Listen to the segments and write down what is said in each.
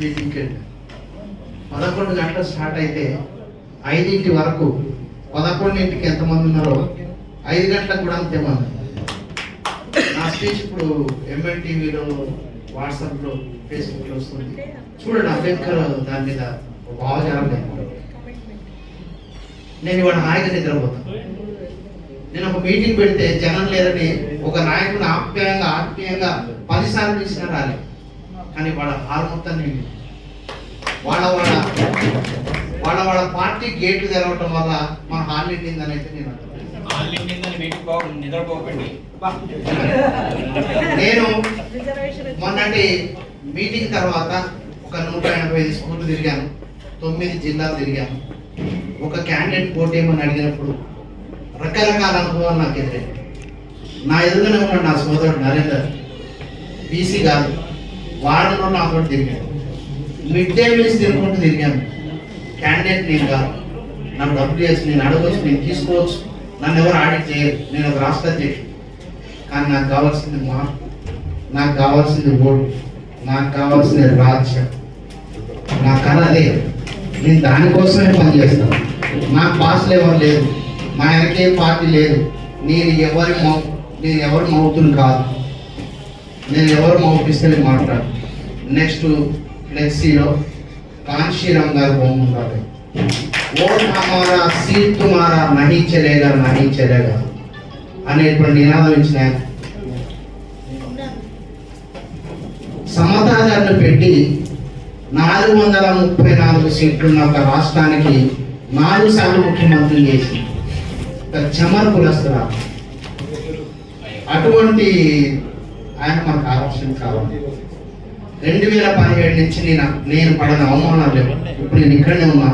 మీటింగ్కి పదకొండు గంటలు స్టార్ట్ అయితే ఐదింటి వరకు పదకొండింటికి ఎంతమంది ఉన్నారో ఐదు గంటలకు కూడా అంతేమంది నా స్పీచ్ ఇప్పుడు ఎంఎన్ టీవీలో వాట్సాప్లో ఫేస్బుక్లో వస్తుంది. చూడండి అంబేద్కర్ దాని మీద భావజాలం లేదు. నేను ఇవాళ హాయిగా నిద్రపోతాను నేను ఒక మీటింగ్ పెడితే జనం లేరని ఒక నాయకుడు ఆప్యాయంగా ఆత్మీయంగా పదిసార్లు పిలిచినా రాలేదు. కానీ వాళ్ళ హాల్ మొత్తం నిండి వాళ్ళ వాళ్ళ వాళ్ళ వాళ్ళ పార్టీ గేట్లు తెరవటం వల్ల మన హాల్ నిండిందని అయితే నేను నేను మొన్నటి మీటింగ్ తర్వాత ఒక నూట ఎనభై ఐదు స్కూళ్ళు తిరిగాను తొమ్మిది జిల్లాలు తిరిగాను. ఒక క్యాండిడేట్ పోటీ ఏమని అడిగినప్పుడు రకరకాల అనుభవాలు నాకు ఎదురై నా ఎదురుగానే ఉన్నాడు నా సోదరుడు నరేందర్ బీసీ కాదు. వారంలో నాతో తిరిగాను మిడ్ డే మీల్స్ తిరుగుకుంటూ తిరిగాను. క్యాండిడేట్ నేను కాదు. నాకు డబ్బులు చేసి నేను అడగవచ్చు నేను తీసుకోవచ్చు. నన్ను ఎవరు ఆడిట్ చేయరు. నేను ఒక రాష్ట్ర అధ్యక్షుడు కానీ నాకు కావాల్సింది మార్పు నాకు కావాల్సింది ఓటు. నాకు కావాల్సింది రాజ్యం. నా కళ అదే. నేను దానికోసమే పనిచేస్తాను నాకు పాస్లు ఎవరు లేదు మా వెనకే పార్టీ లేదు. నేను ఎవరి మౌ నేను ఎవరి మౌతుని కాదు. నేను ఎవరు మౌపిస్తే మాట్లాడు నెక్స్ట్ ఫ్లెక్సీలో కాంశీరామ్ గారు బొమ్మ ఉండాలి ఓ హమారా సీట్ తుమారా నహీ చలేగా నహీ చలేగా ఇప్పుడు నినాదం ఇచ్చిన సమతాదారులు పెట్టి నాలుగు వందల ముప్పై నాలుగు సీట్లున్న ఒక రాష్ట్రానికి నాలుగు సార్లు ముఖ్యమంత్రి చేసి చమర్ కులస్తురా అటువంటి ఆయన మనకు ఆలోచన కావాలి. రెండు వేల పదిహేడు నుంచి నేను నేను పడిన అవమానాలు లేవు. ఇప్పుడు నేను ఇక్కడనే ఉన్నా.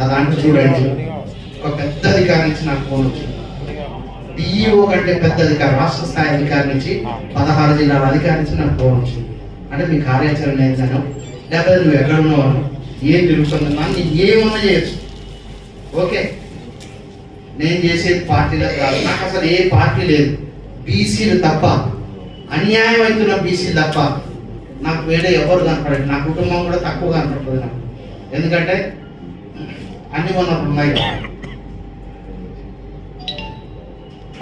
అదంటూ చూడండి. ఒక పెద్ద అధికారి నుంచి నాకు ఫోన్ వచ్చింది. డిఈఓ కంటే పెద్ద అధికారి రాష్ట్ర స్థాయి అధికారి నుంచి పదహారు జిల్లాల అధికారి నుంచి నాకు ఫోన్ వచ్చింది. అంటే మీ కార్యాచరణ ఏంటనో లేకపోతే నువ్వు ఎక్కడ ఉన్నావు ఏం తిరుగుతుందన్నా నీకు ఏమన్నా చేయొచ్చు. ఓకే. నేను చేసేది పార్టీలో కాదు. నాకు అసలు ఏ పార్టీ లేదు. బీసీలు తప్ప. అన్యాయం అవుతున్న బీసీలు తప్ప. వేరే ఎవరు కనపడదు నా కుటుంబం కూడా తక్కువ కనపడుతుంది నాకు. ఎందుకంటే అన్ని వనరులు ఉన్నాయి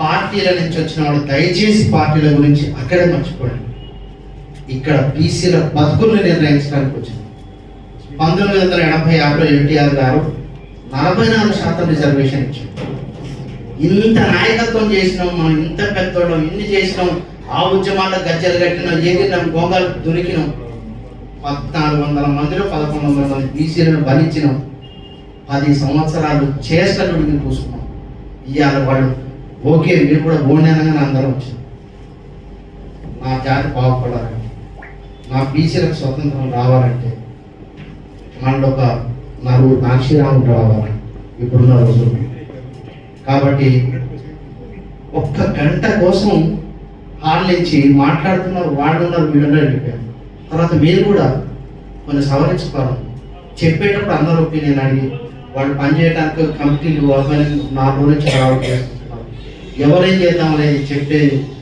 పార్టీల నుంచి వచ్చిన వాళ్ళు దయచేసి పార్టీల గురించి అక్కడే మర్చిపోండి. ఇక్కడ బీసీల బతుకుల్ని నిర్ణయించడానికి వచ్చింది. పంతొమ్మిది వందల ఎనభై ఆరులో ఎన్టీఆర్ గారు నలభై నాలుగు శాతం రిజర్వేషన్ ఇచ్చారు. ఇంత నాయకత్వం చేసినాం మనం ఇంత పెద్దోళ్ళం ఇన్ని చేసినాం ఆ ఉద్యమాల్లో గజ్జలు కట్టినాం ఎగిరినాం గోంగాలు దొరికినాం. పద్నాలుగు వందల మందిలో పదకొండు వందల మంది బీసీలను భరించినాం పది సంవత్సరాలు చేష్టలుడికి కూసుకున్నాం ఇవాళ వాళ్ళు ఓకే మీరు కూడా ఓననగానే అందరం వచ్చాం నా జాతి బాగుపడాలంటే నా బీసీలకు స్వతంత్రం రావాలంటే మనలో ఒక నలుగురు నాక్షిరాములు రావాలి. ఇప్పుడున్న రోజుల్లో. కాబట్టి ఒక్క గంట కోసం ఆలోచించి నుంచి మాట్లాడుతున్నారు వాళ్ళు ఉన్నారు చెప్పారు. తర్వాత మీరు కూడా కొన్ని సవరించుకోవాలి. చెప్పేటప్పుడు అందరూ ఒపీనియన్ అడిగి వాళ్ళు పనిచేయడానికి కమిటీలు అవన్నీ నా నుంచి రావడం చేస్తున్నారు. ఎవరేం చేద్దాం అనేది చెప్పే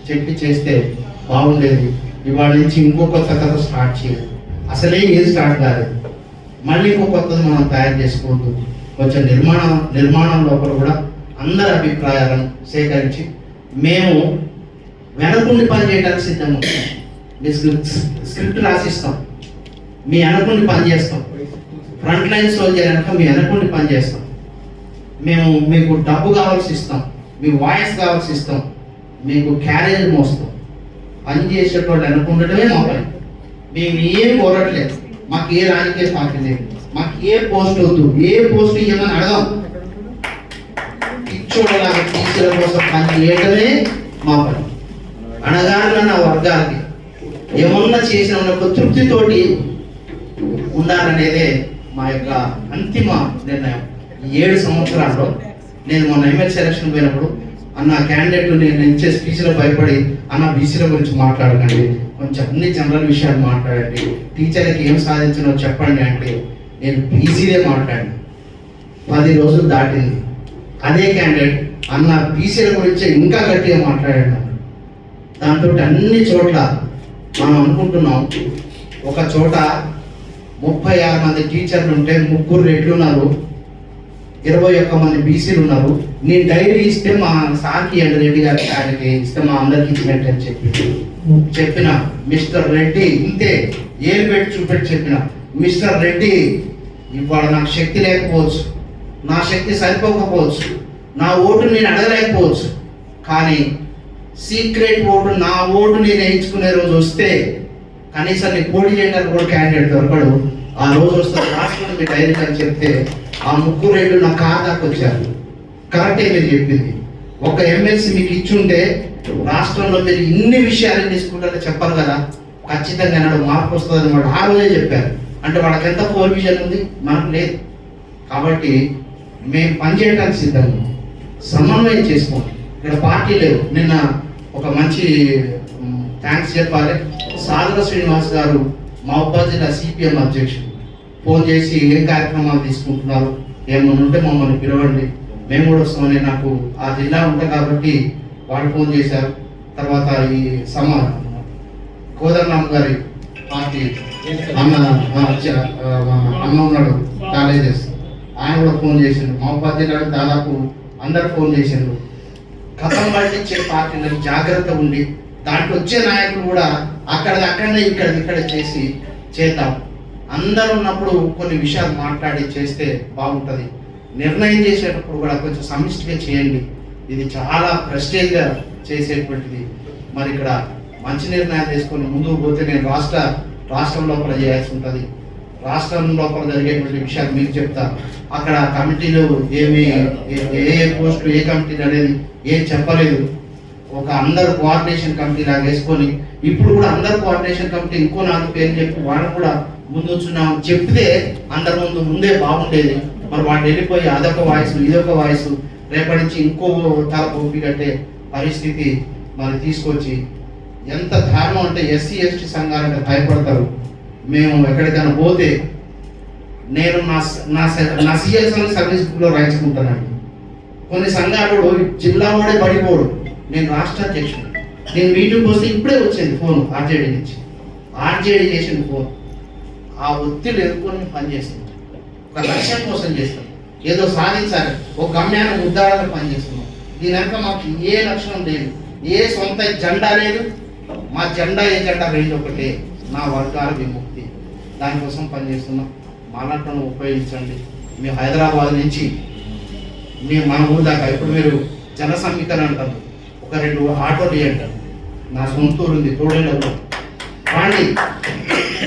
చెప్పి చేస్తే బాగుండేది. ఇవాళ నుంచి ఇంకో కొత్త కథ స్టార్ట్ చేయాలి. అసలే ఏది స్టార్ట్ కాలేదు. మళ్ళీ ఇంకో కొత్తది మనం తయారు చేసుకుంటూ కొంచెం నిర్మాణం నిర్మాణం లోపల కూడా అందరి అభిప్రాయాలను సేకరించి మేము వెనకుండి పని చేయడానికి సిద్ధంగా మీ స్క్రిప్ట్ స్క్రిప్ట్ రాసిస్తాం. మీ వెనకుండి పని చేస్తాం. ఫ్రంట్ లైన్ సోల్జర్ వెనక మీ వెనకుండి పని చేస్తాం. మేము మీకు డబ్బు కావాల్సి ఇస్తాం. మీ వాయిస్ కావాల్సి ఇస్తాం. మీకు క్యారేజ్ మోస్తాం. పని చేసేటోళ్ళు అనుకుండటమే మా పని. మేము ఏం కోరట్లేదు. మాకు ఏ రాజకీయ పార్టీ లేదు. మాకు ఏ పోస్ట్ వద్దు. ఏ పోస్ట్ ఇవ్వమని అడగం. పిచ్చోడలాగా టీచర్ల కోసం పని చేయడమే మా పని. అణగారులన్న వర్గానికి ఏమన్నా చేసిన ఒక తృప్తితోటి ఉండాలనేదే మా యొక్క అంతిమ నిర్ణయం. ఏడు సంవత్సరాల్లో నేను మొన్న ఎమ్మెల్యే సెలక్షన్ పోయినప్పుడు అన్న క్యాండిడేట్ నేను ఇచ్చే స్పీచ్లో భయపడి అన్న బీసీల గురించి మాట్లాడకండి. కొంచెం అన్ని జనరల్ విషయాలు మాట్లాడండి. టీచర్కి ఏం సాధించినో చెప్పండి అంటే నేను బీసీలే మాట్లాడిన. పది రోజులు దాటింది. అదే క్యాండిడేట్ అన్న బీసీల గురించి ఇంకా గట్టిగా మాట్లాడాడు దాంతో అన్ని చోట్ల మనం అనుకుంటున్నాం ఒక చోట ముప్పై ఆరు మంది టీచర్లు ఉంటే ముగ్గురు రెడ్లు ఉన్నారు ఇరవై ఒక్క మంది బీసీలు ఉన్నారు. నేను డైరీ ఇస్తే మా సాకి అండ్ రెడ్డి గారికి ఆయనకి ఇస్తే మా అందరికి ఇచ్చినట్టు అని చెప్పి చెప్పిన మిస్టర్ రెడ్డి ఇంతే ఏలు పెట్టి చూపెట్టి చెప్పిన మిస్టర్ రెడ్డి ఇవాళ నాకు శక్తి లేకపోవచ్చు. నా శక్తి సరిపోకపోవచ్చు. నా ఓటు నేను అడగలేకపోవచ్చు. కానీ సీక్రెట్ ఓటు నా ఓటు నేను వేయించుకునే రోజు వస్తే కనీసం నీ పోటీ చేయడానికి కూడా క్యాండిడేట్ దొరకడు. ఆ రోజు వస్తే రాష్ట్రంలో మీ డైరెక్ట్ అని చెప్తే ఆ ముగ్గురు రేటు నా ఖాతాకు వచ్చారు. కరెక్టే మీరు చెప్పింది. ఒక ఎమ్మెల్సీ మీకు ఇచ్చుంటే రాష్ట్రంలో మీరు ఇన్ని విషయాలు తీసుకుంటారో చెప్పరు కదా. ఖచ్చితంగా నాడు మార్పు వస్తుందని వాడు ఆ రోజే చెప్పారు. అంటే వాళ్ళకి ఎంత ఫోర్ విజన్ ఉంది? మనకు లేదు. కాబట్టి మేము పనిచేయడానికి సిద్ధంగా సమన్వయం చేసుకోండి. ఇక్కడ పార్టీ లేవు నిన్న ఒక మంచి థ్యాంక్స్ చెప్పాలి. సాగర శ్రీనివాస్ గారు మహబాద్ జిల్లా సిపిఎం అధ్యక్షుడు. ఫోన్ చేసి ఏం కార్యక్రమాలు తీసుకుంటున్నారు? ఏమైనా ఉంటే మమ్మల్ని పిలవండి. మేము కూడా వస్తామని నాకు ఆ జిల్లా ఉంటా కాబట్టి వాళ్ళు ఫోన్ చేశారు. తర్వాత ఈ సమాధానం కోదండరామ్ గారి పార్టీ. అన్న ఆ, చ- ఆ, అన్న ఉన్నాడు. కాలేజెస్. ఆయన కూడా ఫోన్ చేసిండు. మా ఉపాధ్యాయులు దాదాపు అందరు ఫోన్ చేసిండ్రు. కథం పట్టించే పార్టీలకు జాగ్రత్త ఉండి దాంట్లో వచ్చే నాయకులు కూడా అక్కడ అక్కడనే ఇక్కడ ఇక్కడ చేసి చేద్దాం. అందరూ ఉన్నప్పుడు కొన్ని విషయాలు మాట్లాడి చేస్తే బాగుంటుంది. నిర్ణయం చేసేటప్పుడు కూడా కొంచెం సమిష్టిగా చేయండి. ఇది చాలా ప్రెస్టేజ్గా చేసేటువంటిది. మరి ఇక్కడ మంచి నిర్ణయాలు తీసుకొని ముందుకు పోతే నేను రాష్ట్ర రాష్ట్రం లోపల చేయాల్సి ఉంటుంది. రాష్ట్రం లోపల జరిగేటువంటి విషయాలు మీకు చెప్తారు అక్కడ కమిటీలు ఏమి ఏ- ఏ పోస్టు పోస్టులు ఏ కమిటీలు అనేది ఏం చెప్పలేదు. ఒక అందరు కోఆర్డినేషన్ కమిటీ లాగా వేసుకొని ఇప్పుడు కూడా అందరు కోఆర్డినేషన్ కమిటీ ఇంకో నాలుగు పేరు చెప్పి వాళ్ళు కూడా ముందు చెప్తే అందరి ముందు ముందే బాగుండేది. మరి వాళ్ళు వెళ్ళిపోయి అదొక వాయిస్ ఇదొక వాయిస్ రేపటి నుంచి ఇంకో తల ఓపి కట్టే పరిస్థితి మరి తీసుకొచ్చి ఎంత దారుణం అంటే ఎస్సీ ఎస్టీ సంఘాలంటే భయపడతారు. మేము ఎక్కడికైనా పోతే నేను నా స- నా స- నా సిఎస్ఎల్ సర్వీస్ బుక్లో రాయించుకుంటానండి. కొన్ని సంఘాలు జిల్లా వాడే పడిపోడు నేను రాష్ట్ర అధ్యక్షుడు నేను మీటింగ్ వస్తే ఇప్పుడే వచ్చింది ఫోన్ ఆర్జేడీ నుంచి. ఆర్జేడీ చేసిన ఫోన్. ఆ ఒత్తిడి ఎదుర్కొని పనిచేస్తుంది ఒక లక్ష్యం కోసం చేస్తాం ఏదో సాధించాలి. ఒక గమ్యాన్ని ఉద్దారాలు పనిచేస్తున్నాం దీని వెనక మాకు ఏ లక్షణం లేదు. ఏ సొంత జెండా లేదు. మా జెండా ఏ జెండా రెండు ఒకటే. నా వర్గాల విముక్తి దానికోసం పనిచేస్తున్నాం మాలాటను ఉపయోగించండి. మేము హైదరాబాద్ నుంచి మేము మన ఊరు దాకా ఇప్పుడు మీరు జన సమీకరణ అంటారు. ఒక రెండు ఆటోలు అంటారు నా సొంత ఊరు ఉంది తోడేలో రాండి.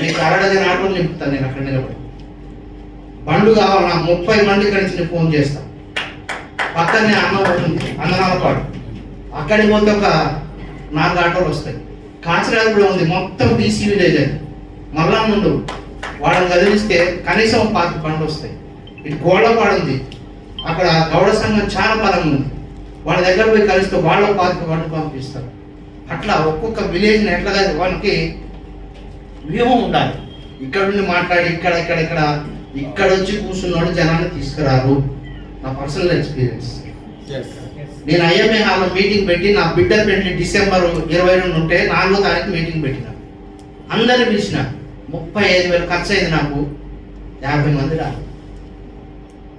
మీకు అరడజన ఆటోలు నింపుతాను నేను అక్కడ నిలబడి. బండ్లు కావాలి నాకు ముప్పై మంది ఇక్కడి నుంచి నేను ఫోన్ చేస్తాను పక్కనే అన్న ఉంటుంది అన్ననాలపాడు అక్కడికి పోతే ఒక నాలుగు ఆటోలు వస్తాయి. కాచిరాజు కూడా ఉంది మొత్తం బీసీ విలేజ్ అది. మళ్ళా ముందు వాళ్ళని కదిలిస్తే కనీసం పాతి బండ్లు వస్తాయి. ఇటు గోడపాడు ఉంది. అక్కడ గౌడ సంఘం చాలా బలంగా ఉంది. వాళ్ళ దగ్గర పోయి కలిస్తే వాళ్ళ పాతిక బండ్లు పంపిస్తారు. అట్లా ఒక్కొక్క విలేజ్ని ఎట్లా వాళ్ళకి వ్యూహం ఉండాలి. ఇక్కడ నుండి మాట్లాడి ఇక్కడ ఇక్కడ ఇక్కడ ఇక్కడ వచ్చి కూర్చున్నోడు జనాన్ని తీసుకురారు. నా పర్సనల్ ఎక్స్పీరియన్స్ నేను ఐఎంఏ హాల్లో మీటింగ్ పెట్టి నా బిడ్డ పెళ్ళి డిసెంబర్ ఇరవై రెండు ఉంటే నాలుగో తారీఖు మీటింగ్ పెట్టిన. అందరిని పిలిచిన. ముప్పై ఐదు వేలు ఖర్చు అయింది నాకు. యాభై మంది రాదు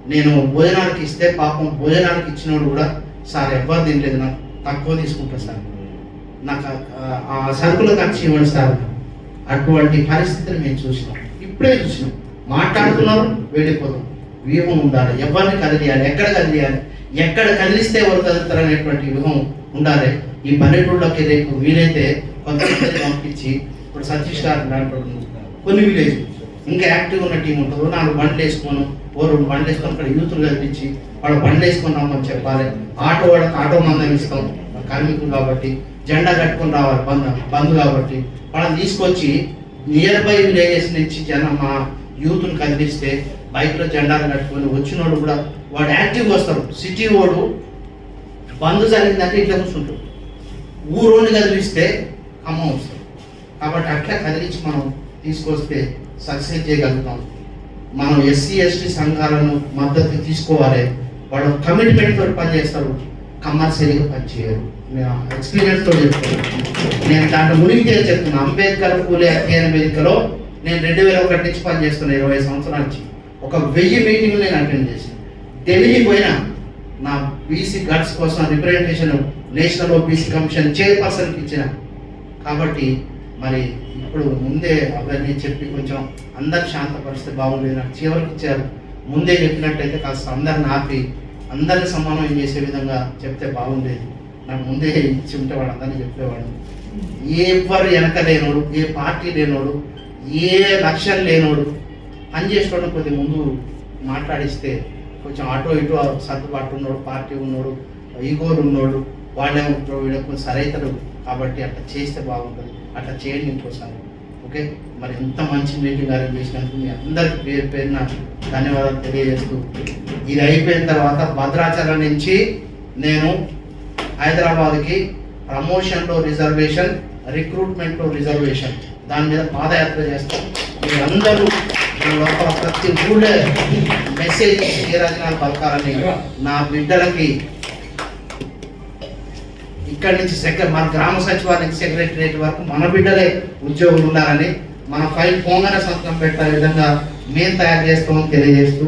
నేను భోజనానికి ఇస్తే పాపం భోజనానికి ఇచ్చినోడు కూడా సార్ ఎవ్వరు తినలేదు నాకు. తక్కువ తీసుకుంటా సార్. నాకు ఆ- సరుకులు సరుకుల ఖర్చు ఇవ్వండి సార్. అటువంటి పరిస్థితిని మేము చూసినాం. ఇప్పుడే చూసినాం. మాట్లాడుతున్నారు వెళ్ళిపోదాం వ్యూహం ఉండాలి. ఎవరిని కదిలియాలి? ఎక్కడ కదిలియాలి? ఎక్కడ కదిలిస్తే ఎవరు కదులుతారు అనేటువంటి వ్యూహం ఉండాలి. ఈ పల్లెటూళ్ళకి రేపు వీలైతే కొంతమంది పంపించి ఇప్పుడు సతీష్ గారు కొన్ని విలేజ్. ఇంకా యాక్టివ్ ఉన్న టీం ఉంటుంది. నాలుగు బండ్లు వేసుకోను ఓ రెండు బండ్లు వేసుకొని అక్కడ యూతులు కల్పించి వాళ్ళు బండ్లు వేసుకొని రమ్మని చెప్పాలి. ఆటో వాళ్ళకి ఆటో మందం ఇస్తాం. కార్మికులు కాబట్టి జెండా కట్టుకొని రావాలి బంద్ బంధు కాబట్టి. వాళ్ళని తీసుకొచ్చి నియర్ బై విలేజెస్ నుంచి జనం మా యూత్ని కల్పిస్తే బైక్లో జెండాలు కట్టుకొని వచ్చిన వాళ్ళు కూడా వాడు యాక్టివ్గా వస్తారు. సిటీ వాడు బంధు జరిగిందంటే ఇట్లా కూర్చుంటాడు ఊరోని కదిలిస్తే ఖమ్మం వస్తారు. కాబట్టి అట్లా కదిలించి మనం తీసుకొస్తే సక్సెస్ చేయగలుగుతాం. మనం ఎస్సీ ఎస్టీ సంఘాలను మద్దతు తీసుకోవాలి. వాళ్ళు కమిట్మెంట్తో పనిచేస్తారు. కమర్షియల్గా పనిచేయరు నేను ఎక్స్పీరియన్స్ చెప్తున్నాను నేను దాంట్లో మునిగితే చెప్తున్నా. అంబేద్కర్ పూలే అధ్యయన వేదికలో నేను రెండు వేల ఒకటి నుంచి పనిచేస్తున్నా ఇరవై సంవత్సరాల నుంచి. ఒక వెయ్యి మీటింగ్ నేను అటెండ్ చేశాను. ఢిల్లీ పోయినా నా బీసీ గట్స్ కోసం రిప్రజెంటేషన్ నేషనల్ ఓబీసీ కమిషన్ చైర్పర్సన్కి ఇచ్చిన. కాబట్టి మరి ఇప్పుడు ముందే అవన్నీ చెప్పి కొంచెం అందరు శాంతపరిస్తే బాగుండేది నాకు చివరికి ఇచ్చారు. ముందే చెప్పినట్టయితే కాస్త అందరిని ఆపి అందరిని సమానం చేసే విధంగా చెప్తే బాగుండేది. నాకు ముందే ఇచ్చి ఉంటే వాడు అందరినీ చెప్పేవాడు ఎవరు వెనక లేనోడు ఏ పార్టీ లేనోడు ఏ లక్ష్యం లేనోడు పని చేసుకోవడం కొద్ది ముందు మాట్లాడిస్తే కొంచెం అటో ఇటు సర్దుబాటు ఉన్నాడు పార్టీ ఉన్నోడు ఈగోలు ఉన్నోడు వాళ్ళేమో వీళ్ళకు సరైతరు కాబట్టి అట్లా చేస్తే బాగుంటుంది. అట్లా చేయండి ఇంకోసారి ఓకే? మరి ఎంత మంచి మీటింగ్ అరేంజ్ చేసినందుకు మీ అందరికి పేరు పేరున ధన్యవాదాలు తెలియజేస్తూ ఇది అయిపోయిన తర్వాత భద్రాచలం నుంచి నేను హైదరాబాద్కి ప్రమోషన్లో రిజర్వేషన్ రిక్రూట్మెంట్లో రిజర్వేషన్ దాని మీద పాదయాత్ర చేస్తాం మీరందరూ మీ లోపల ప్రతి ఊళ్ళో మెసేజ్ ఏ రచనాలు పలకాలని నా బిడ్డలకి ఇక్కడి నుంచి సెక్రటరీ మన గ్రామ సచివాలయం సెక్రటరియట్ వరకు మన బిడ్డలే ఉద్యోగులు ఉన్నారని మన ఫైల్ పోగానే సంతకం పెట్టే విధంగా మేము తయారు చేస్తామని తెలియజేస్తూ